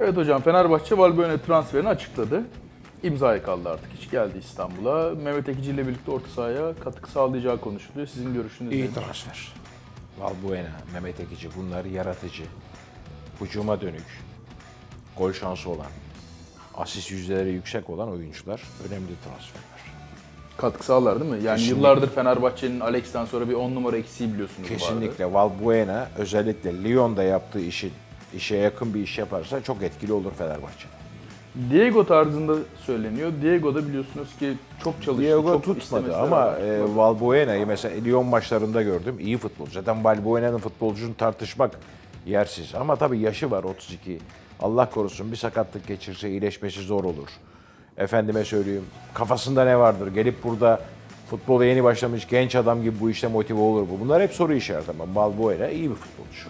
Evet hocam Fenerbahçe Valbuena transferini açıkladı. İmzaya kaldı artık. Hiç geldi İstanbul'a. Mehmet Ekici ile birlikte orta sahaya katkı sağlayacağı konuşuluyor. Sizin görüşünüz İyi nedir? transfer. Valbuena, Mehmet Ekici bunlar yaratıcı. Hücuma dönük. Gol şansı olan. Asist yüzdeleri yüksek olan oyuncular. Önemli transferler. Katkı sağlar değil mi? Yani Kesinlikle. yıllardır Fenerbahçe'nin Alex'ten sonra bir 10 numara eksiği biliyorsunuz vardı. Kesinlikle Valbuena özellikle Lyon'da yaptığı işi işe yakın bir iş yaparsa çok etkili olur Fenerbahçe. Diego tarzında söyleniyor. Diego da biliyorsunuz ki çok çalıştı. Diego çok tutmadı ama e, Valbuena'yı mesela Lyon maçlarında gördüm. İyi futbolcu. Zaten Valbuena'nın futbolcunu tartışmak yersiz. Ama tabii yaşı var 32. Allah korusun bir sakatlık geçirse iyileşmesi zor olur. Efendime söyleyeyim kafasında ne vardır? Gelip burada futbola yeni başlamış genç adam gibi bu işte motive olur mu? Bunlar hep soru işareti ama Valbuena iyi bir futbolcu.